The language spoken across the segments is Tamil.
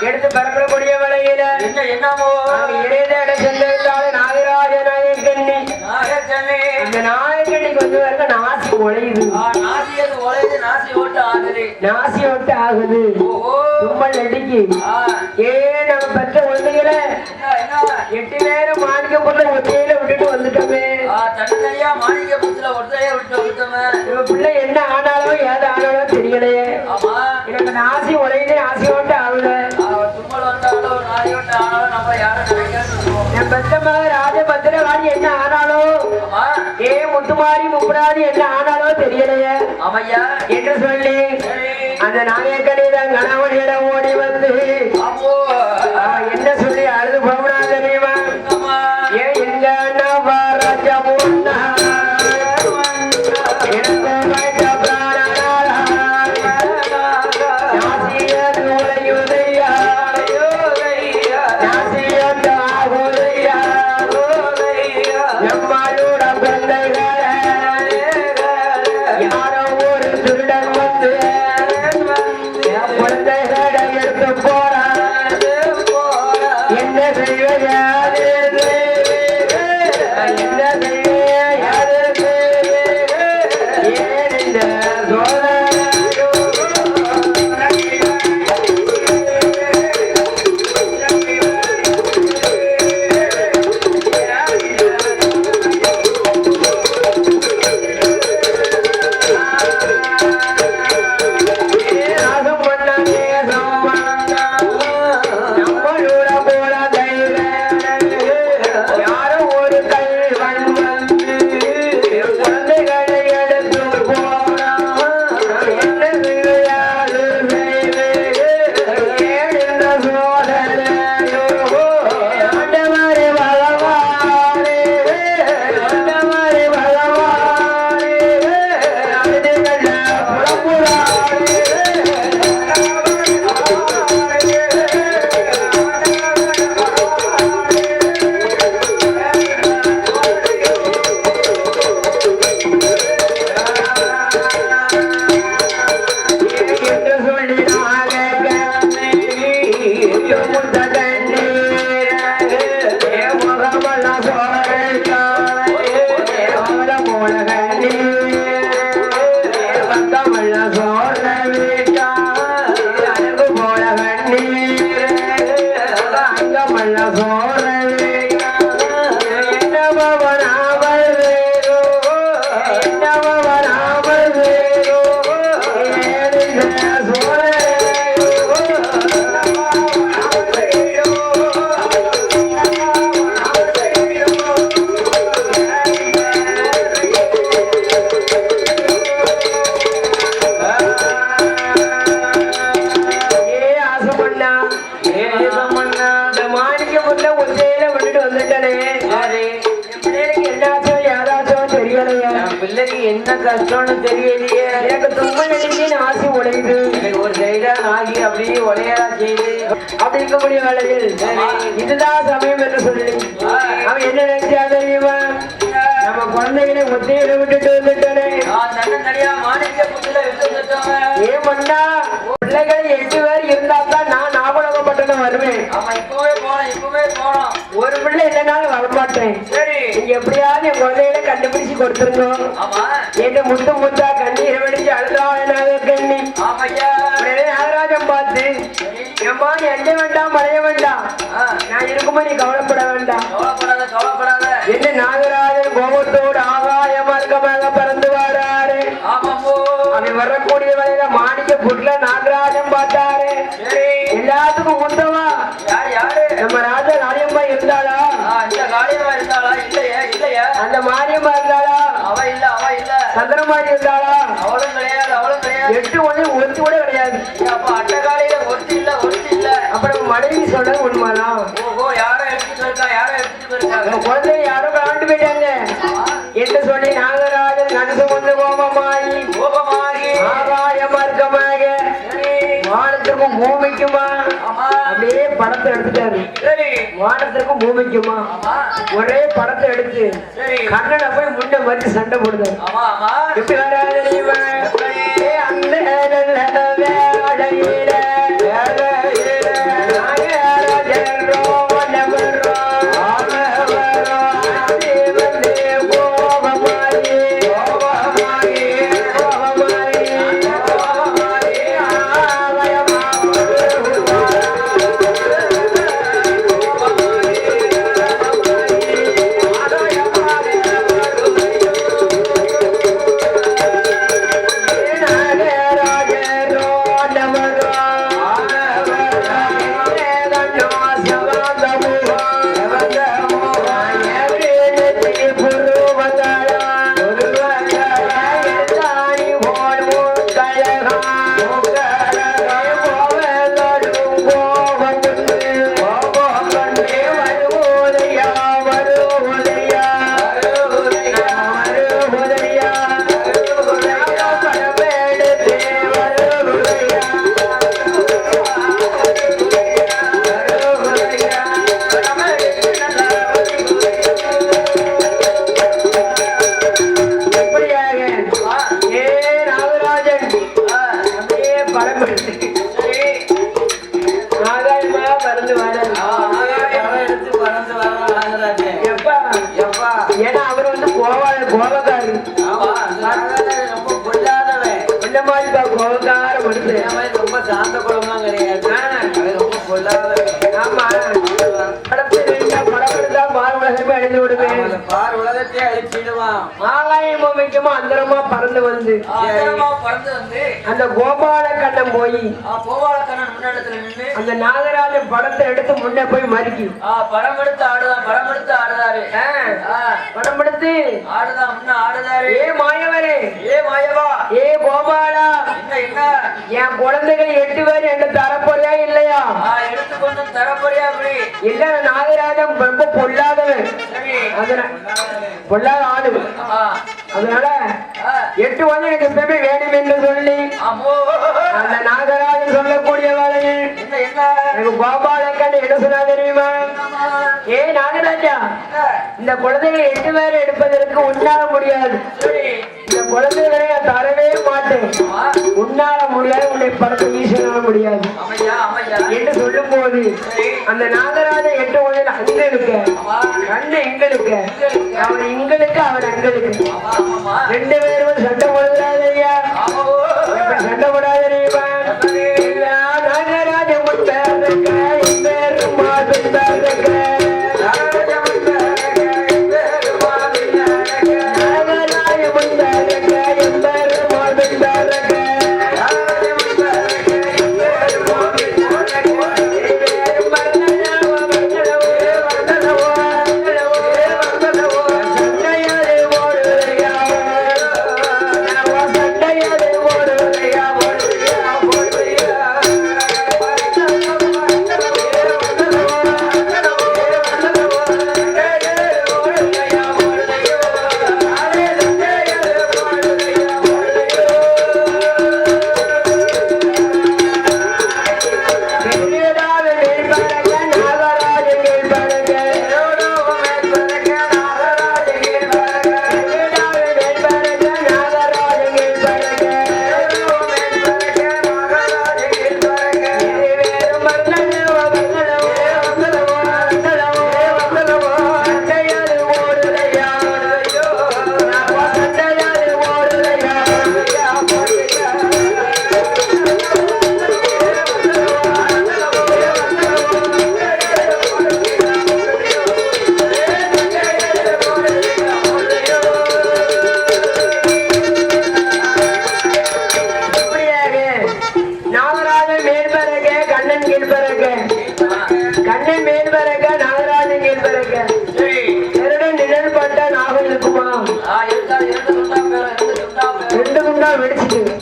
எடுத்து புறப்படக்கூடிய வேளையில என்ன என்னமோ? அங்க இடையில சென்றிருந்தாலும் நாகராஜ நாயக்கண்ணி நாகக்கண்ணே. அந்த நாயக்கண்ணிக்கு வந்து வரைக்கும் நாசி உழையுது நாசி ஓட்டு ஆகுது. தும்மல் அடிக்கு ஏ நம்ம பெற்ற என்ன? எட்டு நேரம் மாணிக்க பொண்ணு ஒத்தையில விட்டுட்டு வந்துட்டோமே. ஆ, தன்னந்தனியா மாணிக்கபுரத்துல ஒருத்தரையே விட்டு வந்துட்டோமே. இவ பிள்ளை என்ன ஆனாலும் ஏது ஆனாலும் தெரியலையே. எனக்கு நாசி உழையுது என் பெத்த என்ன ஆனாலும் ஆமா. ஏ முத்துமாரி முப்பராதி என்ன ஆனாலும் தெரியலையே. என்று சொல்லி. அந்த நாயக்கனிடம் கணவனிடம் ஓடி அப்படி இருக்கக்கூடிய வேளையில் இதுதான் சமயம் என்று சொல்லி அவன் என்ன நினைச்சா தெரியுமா? நம்ம குழந்தைகளை ஒத்தையில விட்டுட்டு வந்துட்டனே. ஏன் பண்ணா பிள்ளைகள் எட்டு பேர் இருந்தா தான் நான் நாகலோகப்பட்டணம் வருவேன். ஒரு பிள்ளை இல்லைனாலும் வரமாட்டேன். சரி. நீங்க எப்படியாவது என் குழந்தைகளை கண்டுபிடிச்சு கொடுத்துருங்க. ஆமா. என்று முத்து முத்தா கண்ணீர் வெடிச்சு அழுதாவனாக கண்ணி ஆமையா ஏம்மா நீ அஞ்ச வேண்டாம் மறைய வேண்டாம். நான் இருக்கும்போது நீ கவலைப்பட வேண்டாம். கவலைப்படாத கவலைப்படாத. என்ன நாகராஜன் கோபத்தோடு ஆகாய மார்க்கமாக பறந்து வராரு. அவன் வரக்கூடிய வரையில மாணிக்க புட்ல நாகராஜன் பார்த்தாரு. எல்லாத்துக்கும் யாரு நம்ம ராஜா நாரியம்மா இருந்தாளா? இந்த காளியம்மா இருந்தாளா? இல்லையா இல்லையா. அந்த மாரியம்மா இருந்தாளா? அவ இல்ல அவ இல்ல. சந்திரமாரி இருந்தாளா? அவளும் கிடையாது அவளும் கிடையாது. எட்டு ஒண்ணு ஒருத்தி கூட கிடையாது. அப்புறம் மனைவி சொல்றது உண்மைதான். ஓஹோ யாரோ எடுத்துட்டு போயிருக்கா யாரோ போயிருக்காங்க? உங்க குழந்தை யாரோ காண்டு போயிட்டாங்க. என்று சொல்லி நாகராஜன் மனசு கொண்டு கோபமாயி கோபமாகி. ஆகாய மார்க்கமாக சரி. வானத்துக்கும் பூமிக்குமா? அப்படியே படத்தை எடுத்துட்டாரு. வானத்திற்கும் பூமிக்குமா? ஒரே படத்தை எடுத்து கண்ணனை போய் முன்ன மறிச்சு சண்டை போடுதாரு எப்படி வராது அந்த நல்ல நாகராஜரோ அந்த கோபால கண்ணன் போய் ஆ, கோபாலக்கண்ணன் முன்னெடுத்துல நின்று அந்த நாகராஜன் படத்தை எடுத்து முன்னே போய் மறிக்கும் ஆ, படம் எடுத்து ஆடுதான் படம் எடுத்து ஆடுதாரு. ஆ, படம் எடுத்து முன்ன ஆடுதாரு. ஏ மாயவரே. ஏ மாயவா. ஏ கோபாலா. என்ன என்ன? என் குழந்தைகள் எட்டு பேர் என்ன தரப்போறியா இல்லையா? ஆ, எடுத்துக்கொண்டு தரப்படியா அப்படி இல்ல நாகராஜன் ரொம்ப பொல்லாதவன். பொல்லாத ஆளு. அதனால எட்டு வந்து எனக்கு எப்பவுமே வேணும் என்று சொல்லி அந்த நாகராஜன் சொல்லக்கூடிய வேலையில் என்ன? சொன்னா தெரியுமா. ஏ நாகராஜா? இந்த குழந்தைகளை எட்டு பேர் எடுப்பதற்கு உன்னால முடியாது. சரி. இந்த குழந்தைகளை நான் தரவே மாட்டேன். ஆமா. உன்னால முடியாது உன்னை படத்தை முடியாது. என்று சொல்லும் போது அந்த நாகராஜன் எட்டு உடனே அங்க இருக்க கண்ணு எங்களுக்கு அவன் எங்களுக்கு அவன் அங்களுக்கு. ரெண்டு பேரும் போடுறாரு குண்டா வெடிச்சிட்டு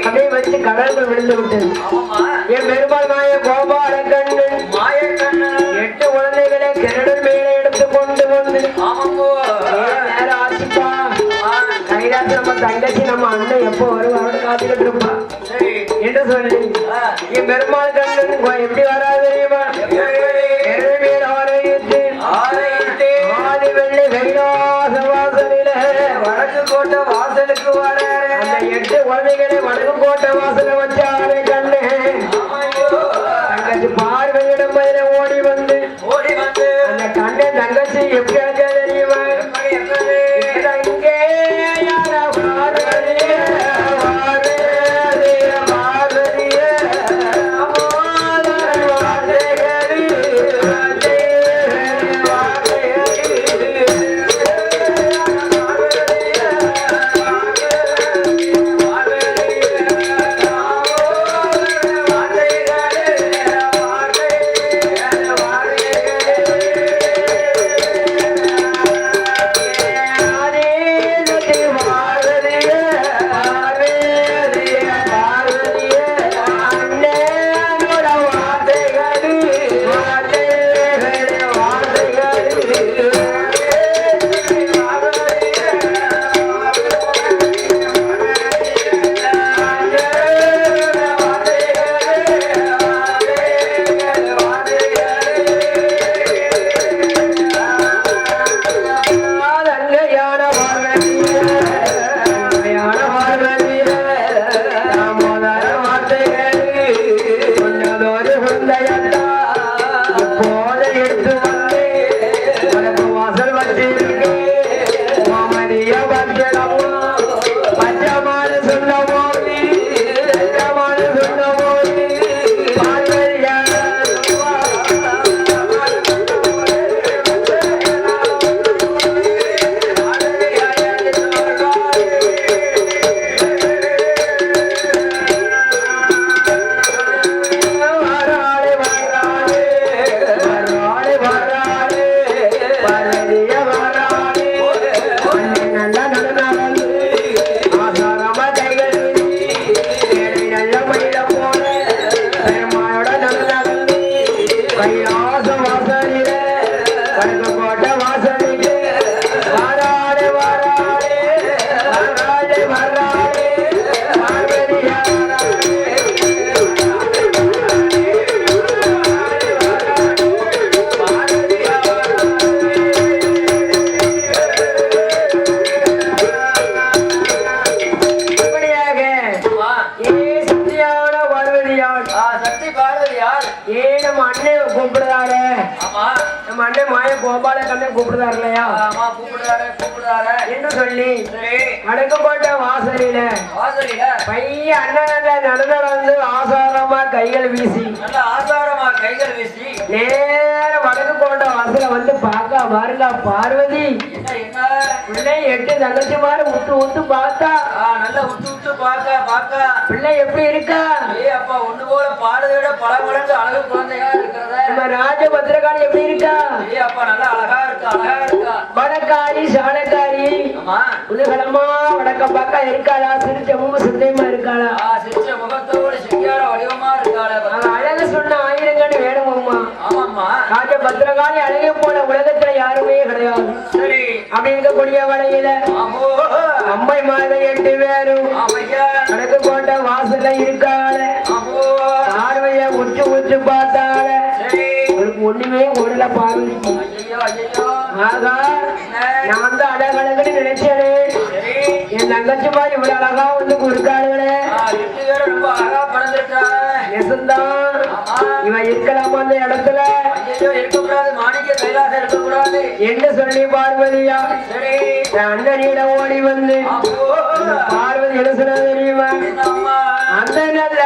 அப்படியே வச்சு கடலுக்கு விழுந்து விட்டது என் பெருமாள் மாய கோபால கண்ணன் எட்டு குழந்தைகளை கிரடன் மேலே எடுத்து கொண்டு வந்து. ஆச்சுப்பா கைலாசம் நம்ம தங்கச்சி நம்ம அண்ணன் எப்போ வருவாரோட காத்துக்கிட்டு இருப்பா. என்று சொல்லி. என் பெருமாள் கண்ணன் எப்படி வராது தெரியுமா? குழந்தைகளை வடக்கு கோட்டை வாசல வச்சாரே கண்ண Música கூப்பிடுறாரு என்று சொல்லி? சரி வடக்கு கோட்டை வாசலில பையன் அண்ணன் நடந்து நடந்து ஆசாரமா கைகள் வீசி. நல்ல ஆசாரமா கைகள் வீசி. நேர வடக்கு கோட்டை வாசல வந்து பார்க்க பாருங்க பார்வதி. பிள்ளை எட்டு தங்கச்சி மாதிரி உத்து உத்து பார்த்தா. நல்லா உத்து உத்து பார்க்க பார்க்க பிள்ளை எப்படி இருக்கா? அப்பா ஒண்ணு போல பாடுறதை விட பல மடங்கு அழகு குழந்தையா இருக்கிறத நம்ம ராஜபத்திரகாளி எப்படி இருக்கா? ஏய் அப்பா நல்லா அழகா இருக்கு அழகா இருக்கா? வடக்காரி சாணக்காரி உலகளமா வடக்க பக்கம் இருக்காளா? சிரிச்சமும் சிந்தையுமா இருக்காளா? ஆ, சிரிச்ச முகத்தோடு சிங்கார வடிவமா இருக்காளே. அழகு சொன்ன ஆயிரங்கன்னு வேணுமம்மா. ஆமாம்மா. ராஜ பத்திரகாளி அழகே போல உலகத்துல யாருமே கிடையாது. சரி. அப்படி இருக்கக்கூடிய வடையில அம்மை மாத எட்டு பேரும் வடக்கு கோட்டை வாசல்ல இருக்காள. பார்வைய உச்சு உச்சு பார்த்தாள. அவளுக்கு ஒண்ணுமே ஓடல ஆகா என்ன நான் தான் அழகழகுன்னு நினைச்சேனே என் தங்கச்சி இவ்வளவு அழகா வந்து இருக்காளுங்களே இவன் இருக்கலாமா அந்த இடத்துல சொல்லி பார்வதியா அண்ணனிடம் ஓடி வந்து பார்வதி என்ன சொன்னா தெரியுமா அந்த நல்ல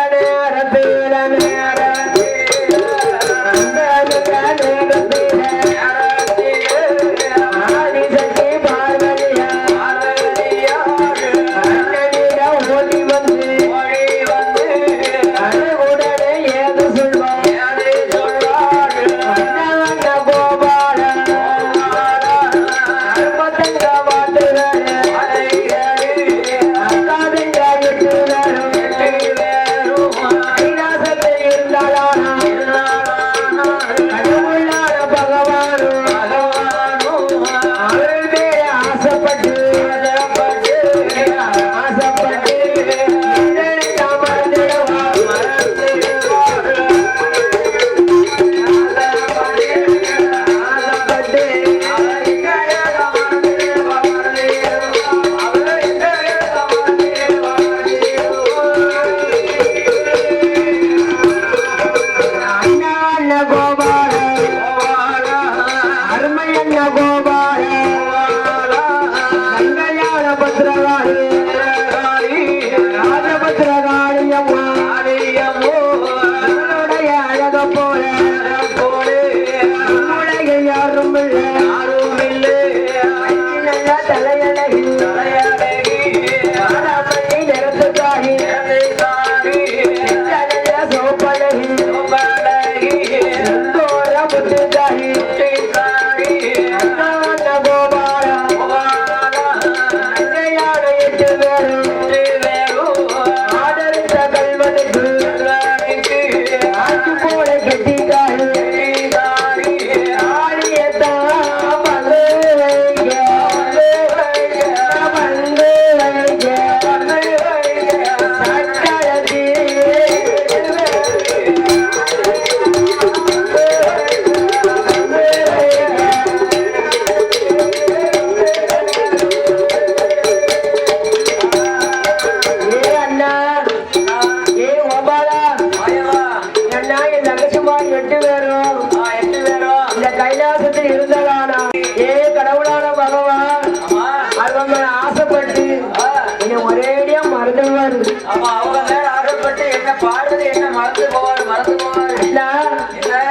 மறந்து போவாரு மறந்து அண்ணா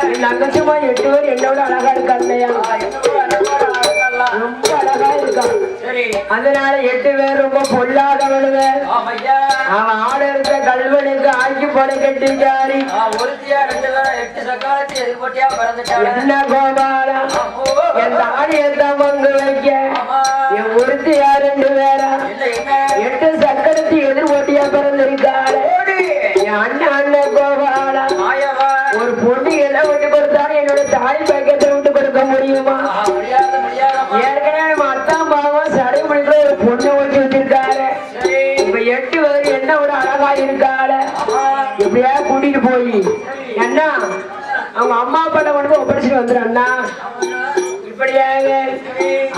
என் தங்கச்சிமா எட்டு பேர் என்னோட அழகா இருக்கா இல்லையா ஆ, என்னமோ அழகா அழகெல்லாம். ரொம்ப அழகா இருக்கா? சரி. அதனால எட்டு பேர் ரொம்ப பொல்லாதவனுங்க அவன் ஆட இருக்க கல்வனுக்கு ஆக்கி படை கட்டிக்காரி ஒருத்தியா என்ன கோபாலா? என் தாடி எந்த பங்கு வைக்க. என் ஒருத்தி யார் ரெண்டு பேரா? இல்ல எட்டு சக்கரத்தி எதிர்போட்டியா பிறந்திருக்காரு அண்ணன் அண்ணன் கோபாலா ஒரு பொண்ணு எதை விட்டு கொடுத்தாலும் என்னோட தாய் பக்கத்தை விட்டு கொடுக்க முடியுமா? ஏற்கனவே நம்ம அத்தான் பாவம் சடைமணிக்குள்ள ஒரு பொண்ணை ஓட்டி வச்சிருக்காரு. சரி. இப்ப எட்டு பேர் என்ன விட அழகா இருக்காரு எப்படியா கூட்டிட்டு போய்? அண்ணா அவங்க அம்மா அப்பாட்ட கொண்டு ஒப்படைச்சிட்டு அண்ணா. இப்படியாக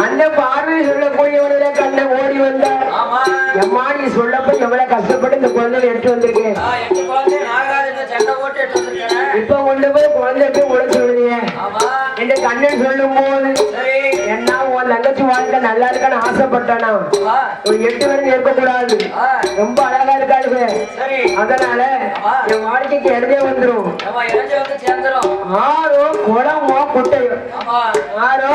அந்த பார்வை சொல்லக்கூடியவனுடைய கண்ணை ஓடி வந்தார் ஆமா எம்மா நீ சொல்லப்ப எவ்வளவு கஷ்டப்பட்டு இந்த குழந்தைய எடுத்து வந்திருக்கேன். குழந்தை இப்ப கொண்டு போய் குழந்தைக்கு உடை சொல்லுங்க ஆமா. என் கண்ணன் சொல்லும் போது சரி. என்ன உன் தங்கச்சி வாழ்க்கை நல்லா இருக்கான்னு ஆசைப்பட்டானா? ஒரு எட்டு பேரும் இருக்கக்கூடாது. ரொம்ப அழகா சரி. அதனால என் வாழ்க்கைக்கு எழுதே வந்துரும். நம்ம இணைஞ்சு வந்து சேர்ந்துரும். ஆரோ குளமோ குட்டையோ. ஆரோ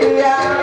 Yeah.